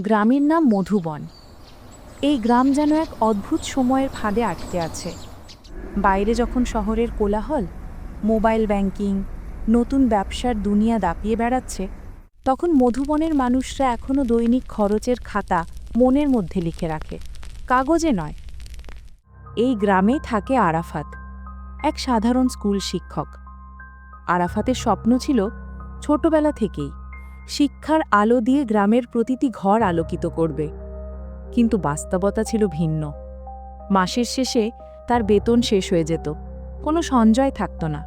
গ্রামের নাম মধুবন। এই গ্রাম যেন এক অদ্ভুত সময়ের ফাঁদে আটকে আছে। বাইরে যখন শহরের কোলাহল, মোবাইল ব্যাংকিং, নতুন ব্যবসার দুনিয়া দাপিয়ে বেড়াচ্ছে, তখন মধুবনের মানুষরা এখনও দৈনিক খরচের খাতা মনের মধ্যে লিখে রাখে। কাগজে নয়। এই গ্রামে থাকে আরাফাত, এক সাধারণ স্কুল শিক্ষক। আরাফাতের স্বপ্ন ছিল ছোটবেলা থেকেই শিক্ষার আলো দিয়ে গ্রামের প্রতিটি ঘর আলোকিত করবে। কিন্তু বাস্তবতা ছিল ভিন্ন। মাসের শেষে তার বেতন শেষ হয়ে যেত। কোনো সঞ্জয় থাকত না।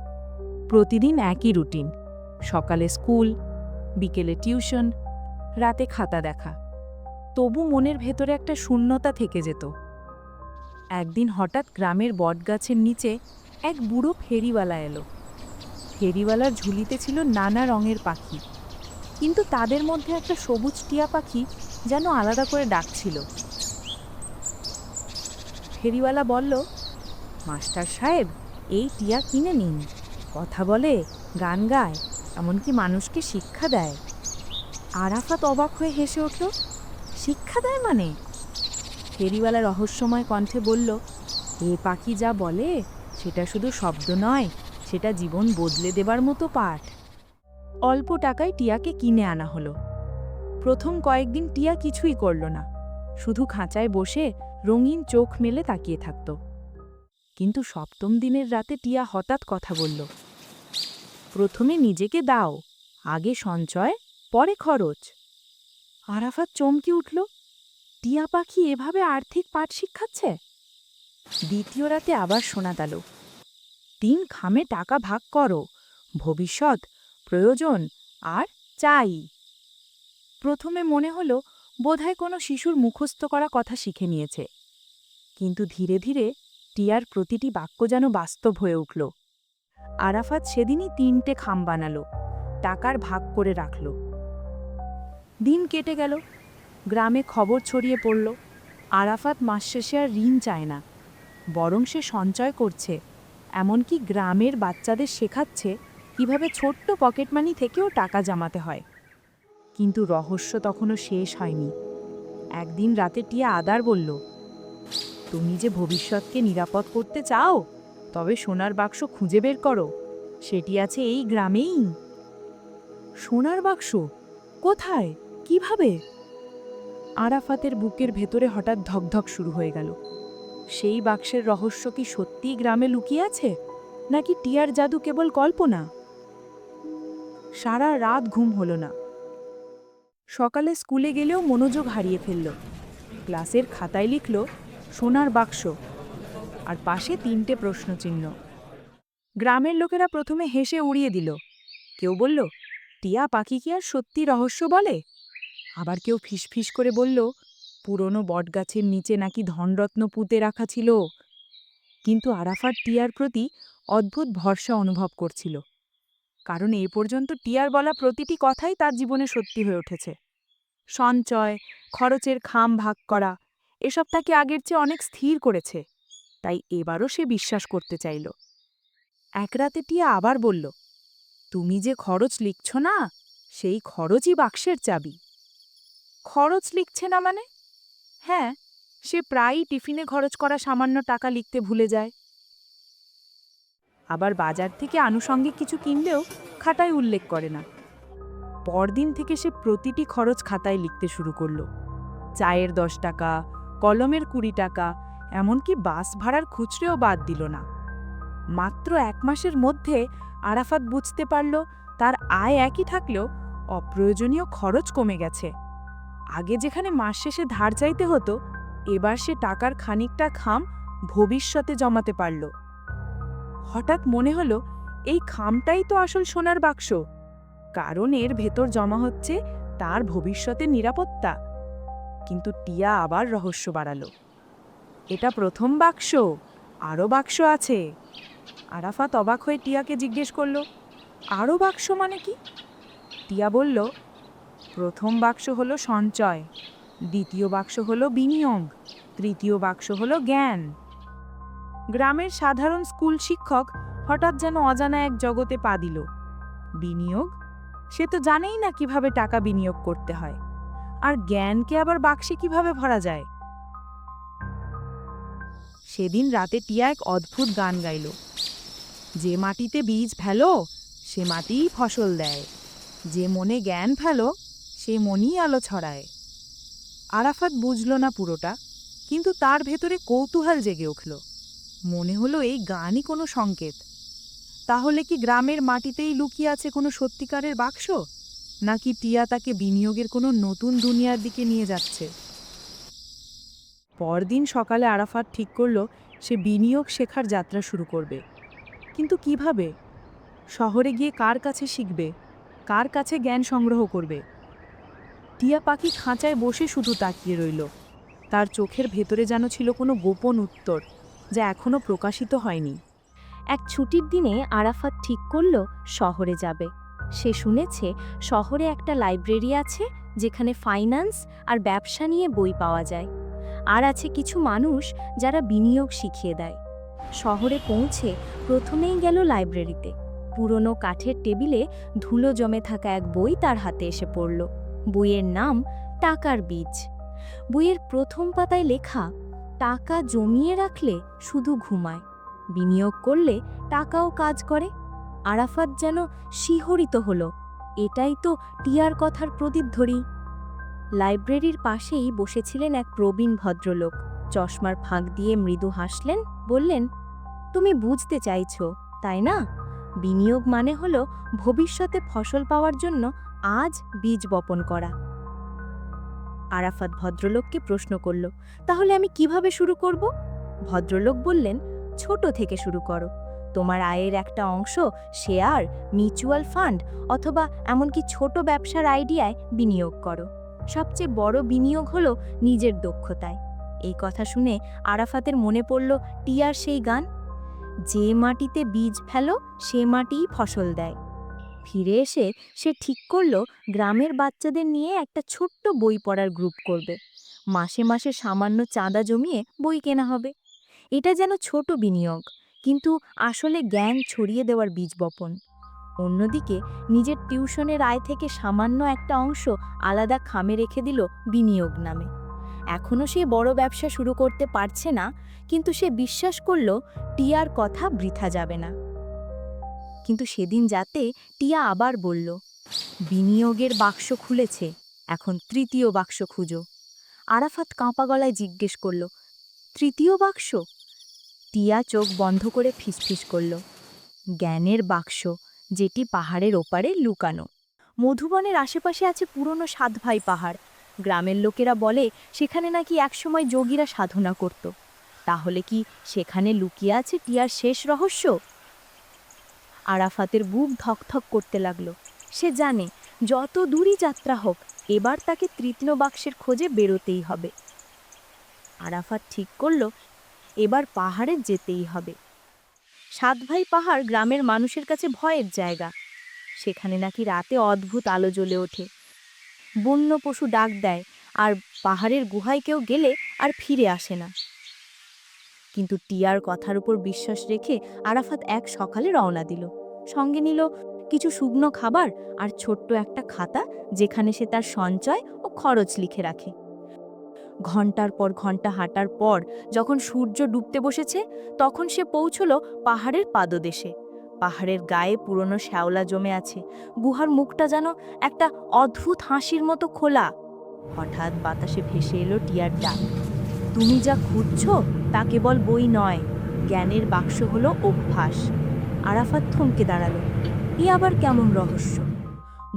প্রতিদিন একই রুটিন। সকালে স্কুল, বিকেলে টিউশন, রাতে খাতা দেখা। তবু মনের ভেতরে একটা শূন্যতা থেকে যেত। একদিন হঠাৎ গ্রামের বটগাছের নিচে এক বুড়ো ফেরিওয়ালা এলো। ফেরিওয়ালার ঝুলিতে ছিল নানা রঙের পাখি। কিন্তু তাদের মধ্যে একটা সবুজ টিয়া পাখি যেন আলাদা করে ডাকছিল। ফেরিওয়ালা বলল, মাস্টার সাহেব, এই টিয়া কিনে নিন। কথা বলে, গান গায়, এমনকি মানুষকে শিক্ষা দেয়। আরাফাত অবাক হয়ে হেসে উঠল শিক্ষা দেয় মানে? ফেরিওয়ালা রহস্যময় কণ্ঠে বলল, এ পাখি যা বলে, সেটা শুধু শব্দ নয়, সেটা জীবন বদলে দেবার মতো পাঠ। অল্প টাকায় টিয়াকে কিনে আনা হলো। প্রথম কয়েকদিন টিয়া কিছুই করল না। শুধু খাঁচায় বসে রঙিন চোখ মেলে তাকিয়ে থাকত। কিন্তু সপ্তম দিনের রাতে টিয়া হঠাৎ কথা বলল, প্রথমে নিজেকে দাও, আগে সঞ্চয়, পরে খরচ। আরাফাত চমকে উঠল, টিয়া পাখি এভাবে আর্থিক পাঠ শিক্ষাচ্ছে দ্বিতীয় রাতে আবার শোনা গেল, তিন খামে টাকা ভাগ করো, ভবিষ্যৎ প্রয়োজন আর চাই। প্রথমে মনে হলো, বোধহয় কোনো শিশুর মুখস্থ করা কথা শিখে নিয়েছে। কিন্তু ধীরে ধীরে টিয়ার প্রতিটি বাক্য যেন বাস্তব হয়ে উঠল। আরাফাত সেদিনই তিনটে খাম বানালো, টাকার ভাগ করে রাখল। দিন কেটে গেল, গ্রামে খবর ছড়িয়ে পড়ল, আরাফাত মাস শেষে আর ঋণ চায় না। বরং সে সঞ্চয় করছে, এমনকি গ্রামের বাচ্চাদের শেখাচ্ছে কীভাবে ছোট্ট পকেট মানি থেকেও টাকা জমাতে হয়। কিন্তু রহস্য তখনও শেষ হয়নি। একদিন রাতে টিয়া আদার বলল, তুমি যে ভবিষ্যৎকে নিরাপদ করতে চাও, তবে সোনার বাক্স খুঁজে বের করো। সেটি আছে এই গ্রামেই। সোনার বাক্স? কোথায়? কীভাবে? আরাফাতের বুকের ভেতরে হঠাৎ ধকধক শুরু হয়ে গেল। সেই বাক্সের রহস্য কি সত্যিই গ্রামে লুকিয়ে আছে? নাকি টিয়ার জাদু কেবল কল্পনা? সারা রাত ঘুম হলো না। সকালে স্কুলে গেলেও মনোযোগ হারিয়ে ফেলল। ক্লাসের খাতায় লিখল, সোনার বাক্স। আর পাশে তিনটে প্রশ্নচিহ্ন। গ্রামের লোকেরা প্রথমে হেসে উড়িয়ে দিল। কেউ বলল, টিয়া পাখি কি আর সত্যি রহস্য বলে? আবার কেউ ফিসফিস করে বলল, পুরনো বটগাছের নিচে নাকি ধনরত্ন পুঁতে রাখা ছিল? কিন্তু আরাফার টিয়ার প্রতি অদ্ভুত ভরসা অনুভব করছিল। কারণ এ পর্যন্ত টিয়ার বলা প্রতিটি কথাই তার জীবনে সত্যি হয়ে উঠেছে। সঞ্চয়, খরচের খাম ভাগ করা, এসব তাকে আগের চেয়ে অনেক স্থির করেছে, তাই এবারও সে বিশ্বাস করতে চাইল। এক রাতে টিয়া আবার বলল, তুমি যে খরচ লিখছ না, সেই খরচই বাক্সের চাবি। খরচ লিখছে না মানে? হ্যাঁ সে প্রায়ই টিফিনে খরচ করা সামান্য টাকা লিখতে ভুলে যায়। আবার বাজার থেকে আনুষঙ্গিক কিছু কিনলেও খাতায় উল্লেখ করে না। পরদিন থেকে সে প্রতিটি খরচ খাতায় লিখতে শুরু করল। চায়ের দশ টাকা, কলমের কুড়ি টাকা, এমনকি বাস ভাড়ার খুচরেও বাদ দিল না। মাত্র এক মাসের মধ্যে আরাফাত বুঝতে পারল, তার আয় একই থাকলেও অপ্রয়োজনীয় খরচ কমে গেছে। আগে যেখানে মাস শেষে ধার চাইতে হতো, এবার সে টাকার খানিকটা খাম ভবিষ্যতে জমাতে পারল। হঠাৎ মনে হলো, এই খামটাই তো আসল সোনার বাক্স। কারণ এর ভেতর জমা হচ্ছে তার ভবিষ্যতের নিরাপত্তা। কিন্তু টিয়া আবার রহস্য বাড়ালো। এটা প্রথম বাক্স, আরও বাক্স আছে। আরাফাত অবাক হয়ে টিয়াকে জিজ্ঞেস করল, আরও বাক্স মানে কি? টিয়া বলল, প্রথম বাক্স হলো সঞ্চয়, দ্বিতীয় বাক্স হলো বিনিয়োগ, তৃতীয় বাক্স হলো জ্ঞান। গ্রামের সাধারণ স্কুল শিক্ষক হঠাৎ যেন অজানা এক জগতে পা দিল। বিনিয়োগ? সে তো জানেই না কীভাবে টাকা বিনিয়োগ করতে হয়। আর জ্ঞানকে আবার বাক্সে কীভাবে ভরা যায়? সেদিন রাতে টিয়া এক অদ্ভুত গান গাইল। যে মাটিতে বীজ ফেলো, সে মাটিই ফসল দেয়। যে মনে জ্ঞান ফেলো, সে মনই আলো ছড়ায়। আরাফাত বুঝল না পুরোটা, কিন্তু তার ভেতরে কৌতূহল জেগে উঠল। মনে হলো এই গানই কোনো সংকেত। তাহলে কি গ্রামের মাটিতেই লুকিয়ে আছে কোনো সত্যিকারের বাক্স? নাকি টিয়া তাকে বিনিয়োগের কোনো নতুন দুনিয়ার দিকে নিয়ে যাচ্ছে? পরদিন সকালে আরাফাত ঠিক করল সে বিনিয়োগ শেখার যাত্রা শুরু করবে। কিন্তু কীভাবে? শহরে গিয়ে কার কাছে শিখবে? কার কাছে জ্ঞান সংগ্রহ করবে? টিয়া পাখি খাঁচায় বসে শুধু তাকিয়ে রইল। তার চোখের ভেতরে যেন ছিল কোনো গোপন উত্তর। যা এখনও প্রকাশিত হয়নি। এক ছুটির দিনে আরাফাত ঠিক করল শহরে যাবে। সে শুনেছে শহরে একটা লাইব্রেরি আছে যেখানে ফাইন্যান্স আর ব্যবসা নিয়ে বই পাওয়া যায়। আর আছে কিছু মানুষ যারা বিনিয়োগ শিখিয়ে দেয়। শহরে পৌঁছে প্রথমেই গেল লাইব্রেরিতে। পুরনো কাঠের টেবিলে ধুলো জমে থাকা এক বই তার হাতে এসে পড়ল। বইয়ের নাম টাকার বীজ। বইয়ের প্রথম পাতায় লেখা টাকা জমিয়ে রাখলে শুধু ঘুমায়, বিনিয়োগ করলে টাকাও কাজ করে। আরাফাত যেন শিহরিত হল, এটাই তো টিয়ার কথার প্রতিধ্বনি লাইব্রেরির পাশেই বসেছিলেন এক প্রবীণ ভদ্রলোক। চশমার ফাঁক দিয়ে মৃদু হাসলেন, বললেন, তুমি বুঝতে চাইছ, তাই না? বিনিয়োগ মানে হলো ভবিষ্যতে ফসল পাওয়ার জন্য আজ বীজ বপন করা। আরাফাত ভদ্রলোককে প্রশ্ন করল, তাহলে আমি কীভাবে শুরু করব? ভদ্রলোক বললেন, ছোট থেকে শুরু করো। তোমার আয়ের একটা অংশ শেয়ার, মিউচুয়াল ফান্ড অথবা এমনকি ছোট ব্যবসার আইডিয়ায় বিনিয়োগ করো। সবচেয়ে বড় বিনিয়োগ হলো নিজের দক্ষতায়। এই কথা শুনে আরাফাতের মনে পড়ল, টিয়ার সেই গান? যে মাটিতে বীজ ফেলো, সে মাটিই ফসল দেয়। ফিরে এসে সে ঠিক করল গ্রামের বাচ্চাদের নিয়ে একটা ছোট্ট বই পড়ার গ্রুপ করবে। মাসে মাসে সামান্য চাঁদা জমিয়ে বই কেনা হবে। এটা যেন ছোট বিনিয়োগ, কিন্তু আসলে জ্ঞান ছড়িয়ে দেওয়ার বীজ বপন। অন্যদিকে নিজের টিউশনের আয় থেকে সামান্য একটা অংশ আলাদা খামে রেখে দিল বিনিয়োগ নামে। এখনও সে বড় ব্যবসা শুরু করতে পারছে না, কিন্তু সে বিশ্বাস করল টিয়ার কথা বৃথা যাবে না। কিন্তু সেদিন যাতে টিয়া আবার বলল, বিনিয়োগের বাক্স খুলেছে, এখন তৃতীয় বাক্স খুঁজো। আরাফাত কাঁপা গলায় জিজ্ঞেস করল, তৃতীয় বাক্স? টিয়া চোখ বন্ধ করে ফিসফিস করল, জ্ঞানের বাক্স, যেটি পাহাড়ের ওপারে লুকানো। মধুবনের আশেপাশে আছে পুরনো সাতভাই পাহাড়। গ্রামের লোকেরা বলে, সেখানে নাকি একসময় যোগীরা সাধনা করত। তাহলে কি সেখানে লুকিয়ে আছে টিয়ার শেষ রহস্য? আরাফাতের বুক ধকধক করতে লাগল। সে জানে, যত দূরই যাত্রা হোক, এবার তাকে তৃতীয় বাক্সের খোঁজে বেরোতেই হবে। আরাফাত ঠিক করল, এবার পাহাড়ে যেতেই হবে। সাতভাই পাহাড় গ্রামের মানুষের কাছে ভয়ের জায়গা। সেখানে নাকি রাতে অদ্ভুত আলো জ্বলে ওঠে। বন্য পশু ডাক দেয়, আর পাহাড়ের গুহায় কেউ গেলে আর ফিরে আসে না। কিন্তু টিয়ার কথার উপর বিশ্বাস রেখে আরাফাত এক সকালে রওনা দিল। সঙ্গে নিল কিছু শুকনো খাবার আর ছোট্ট একটা খাতা যেখানে সে তার সঞ্চয় ও খরচ লিখে রাখে। ঘণ্টার পর ঘণ্টা হাঁটার পর যখন সূর্য ডুবতে বসেছে, তখন সে পৌঁছল পাহাড়ের পাদদেশে। পাহাড়ের গায়ে পুরনো শ্যাওলা জমে আছে। গুহার মুখটা যেন একটা অদ্ভুত হাসির মতো খোলা। হঠাৎ বাতাসে ভেসে এলো টিয়ার ডাক। তুমি যা খুঁজছ তা কেবল বই নয়, জ্ঞানের বাক্স হলো অভ্যাস। আরাফাত থমকে দাঁড়াল। এ আবার কেমন রহস্য?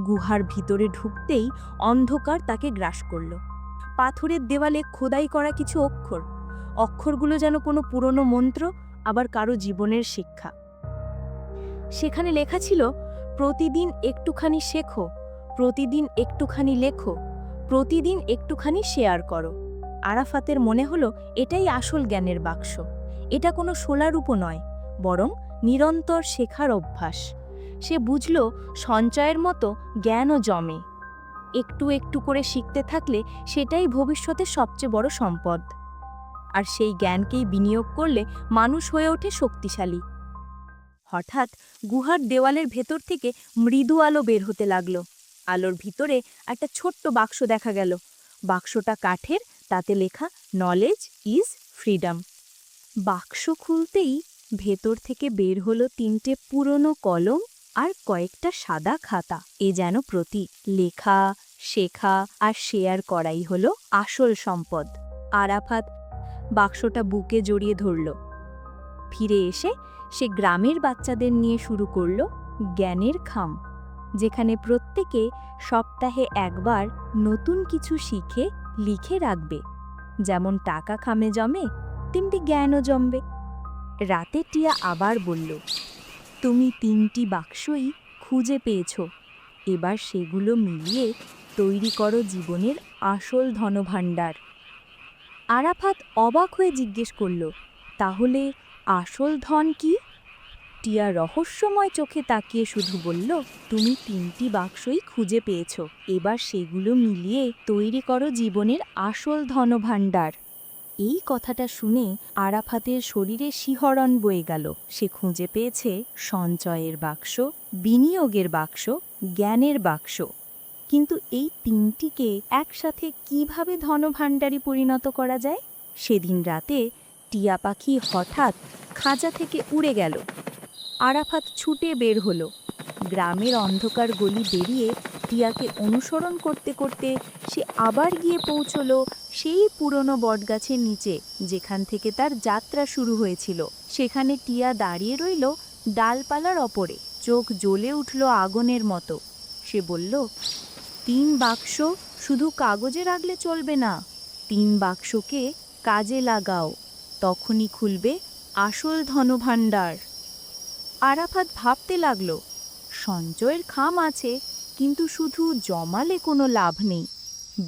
গুহার ভিতরে ঢুকতেই অন্ধকার তাকে গ্রাস করল। পাথরের দেওয়ালে খোদাই করা কিছু অক্ষর। অক্ষরগুলো যেন কোনো পুরনো মন্ত্র, আবার কারও জীবনের শিক্ষা। সেখানে লেখা ছিল, প্রতিদিন একটুখানি শেখো, প্রতিদিন একটুখানি লেখো, প্রতিদিন একটুখানি শেয়ার করো। আরাফাতের মনে হলো এটাই আসল জ্ঞানের বাক্স। এটা কোনো সোলারূপ নয়, বরং নিরন্তর শেখার অভ্যাস। সে বুঝল সঞ্চয়ের মতো জ্ঞানও জমে। একটু একটু করে শিখতে থাকলে সেটাই ভবিষ্যতে সবচেয়ে বড় সম্পদ। আর সেই জ্ঞানকেই বিনিয়োগ করলে মানুষ হয়ে ওঠে শক্তিশালী। হঠাৎ গুহার দেওয়ালের ভেতর থেকে মৃদু আলো বের হতে লাগল। আলোর ভিতরে একটা ছোট্ট বাক্স দেখা গেল। বাক্সটা কাঠের তাতে লেখা নলেজ ইজ ফ্রিডম বাক্স খুলতেই ভেতর থেকে বের হলো তিনটে পুরনো কলম আর কয়েকটা সাদা খাতা। এ যেন প্রতীক। লেখা, শেখা আর শেয়ার করাই হলো আসল সম্পদ। আরাফাত বাক্সটা বুকে জড়িয়ে ধরল। ফিরে এসে সে গ্রামের বাচ্চাদের নিয়ে শুরু করল জ্ঞানের খাম, যেখানে প্রত্যেকে সপ্তাহে একবার নতুন কিছু শিখে লিখে রাখবে। যেমন টাকা খামে জমে, তেমনি জ্ঞানও জমবে। রাতে টিয়া আবার বলল, তুমি তিনটি বাক্সই খুঁজে পেয়েছ। এবার সেগুলো মিলিয়ে তৈরি করো জীবনের আসল ধনভাণ্ডার। আরাফাত অবাক হয়ে জিজ্ঞেস করল, তাহলে আসল ধন কি? টিয়া রহস্যময় চোখে তাকিয়ে শুধু বলল, তুমি তিনটি বাক্সই খুঁজে পেয়েছ। এবার সেগুলো মিলিয়ে তৈরি করো জীবনের আসল ধনভাণ্ডার এই কথাটা শুনে আরাফাতের শরীরে শিহরণ বয়ে গেল। সে খুঁজে পেয়েছে সঞ্চয়ের বাক্স, বিনিয়োগের বাক্স, জ্ঞানের বাক্স। কিন্তু এই তিনটিকে একসাথে কীভাবে ধনভাণ্ডারে পরিণত করা যায়? সেদিন রাতে টিয়া পাখি হঠাৎ খাঁচা থেকে উড়ে গেল। আরাফাত ছুটে বের হলো। গ্রামের অন্ধকার গলি বেরিয়ে টিয়াকে অনুসরণ করতে করতে সে আবার গিয়ে পৌঁছলো সেই পুরনো বটগাছের নিচে, যেখান থেকে তার যাত্রা শুরু হয়েছিল। সেখানে টিয়া দাঁড়িয়ে রইল ডালপালার ওপরে। চোখ জ্বলে উঠল আগুনের মতো। সে বলল, তিন বাক্স শুধু কাগজে রাখলে চলবে না। তিন বাক্সকে কাজে লাগাও। তখনই খুলবে আসল ধনভাণ্ডার। আরাফাত ভাবতে লাগল সঞ্চয়ের খাম আছে, কিন্তু শুধু জমালে কোনো লাভ নেই।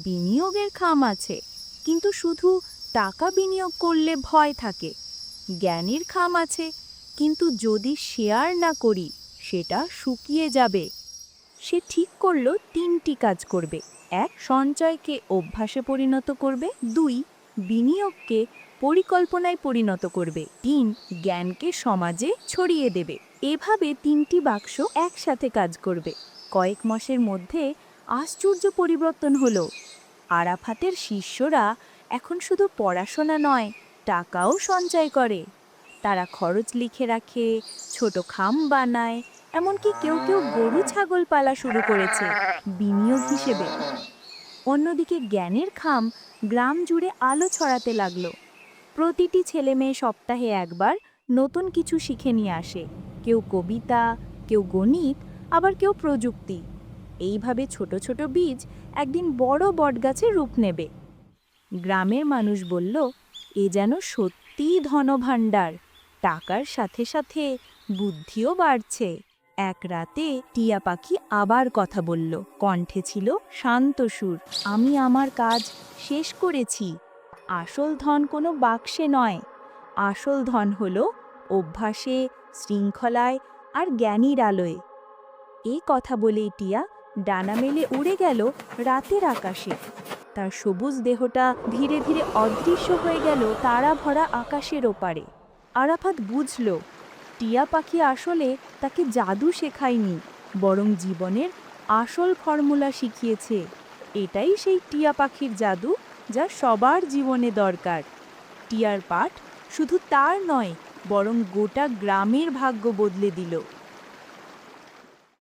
বিনিয়োগের খাম আছে, কিন্তু শুধু টাকা বিনিয়োগ করলে ভয় থাকে। জ্ঞানের খাম আছে, কিন্তু যদি শেয়ার না করি, সেটা শুকিয়ে যাবে। সে ঠিক করল তিনটি কাজ করবে। এক সঞ্চয়কে অভ্যাসে পরিণত করবে। দুই, বিনিয়োগকে পরিকল্পনায় পরিণত করবে। তিন, জ্ঞানকে সমাজে ছড়িয়ে দেবে। এভাবে তিনটি বাক্স একসাথে কাজ করবে। কয়েক মাসের মধ্যে আশ্চর্য পরিবর্তন হলো। আরাফাতের শিষ্যরা এখন শুধু পড়াশোনা নয়, টাকাও সঞ্চয় করে। তারা খরচ লিখে রাখে, ছোট খাম বানায়, এমনকি কেউ কেউ গরু ছাগল পালা শুরু করেছে, বিনিয়োগ হিসেবে। অন্যদিকে জ্ঞানের খাম গ্রাম জুড়ে আলো ছড়াতে লাগল। প্রতিটি ছেলে মেয়ে সপ্তাহে একবার নতুন কিছু শিখে নিয়ে আসে। কেউ কবিতা, কেউ গণিত, আবার কেউ প্রযুক্তি। এইভাবে ছোট ছোট বীজ একদিন বড় বটগাছে রূপ নেবে। গ্রামের মানুষ বলল, এ যেন সত্যিই ধনভাণ্ডার। টাকার সাথে সাথে বুদ্ধিও বাড়ছে। এক রাতে টিয়া পাখি আবার কথা বলল, কণ্ঠে ছিল শান্ত সুর, আমি আমার কাজ শেষ করেছি। আসল ধন কোনো বাক্সে নয়। আসল ধন হলো অভ্যাসে শৃঙ্খলায় আর জ্ঞানীর আলোয়। এই কথা বলেই টিয়া ডানা মেলে উড়ে গেল রাতের আকাশে। তার সবুজ দেহটা ধীরে ধীরে অদৃশ্য হয়ে গেল তারা ভরা আকাশের ওপারে। আরাফাত বুঝল, টিয়া পাখি আসলে তাকে জাদু শেখায়নি, বরং জীবনের আসল ফর্মুলা শিখিয়েছে। এটাই সেই টিয়া পাখির জাদু যা সবার জীবনে দরকার। টিয়ার পাঠ শুধু তার নয় বরং গোটা গ্রামের ভাগ্য বদলে দিল।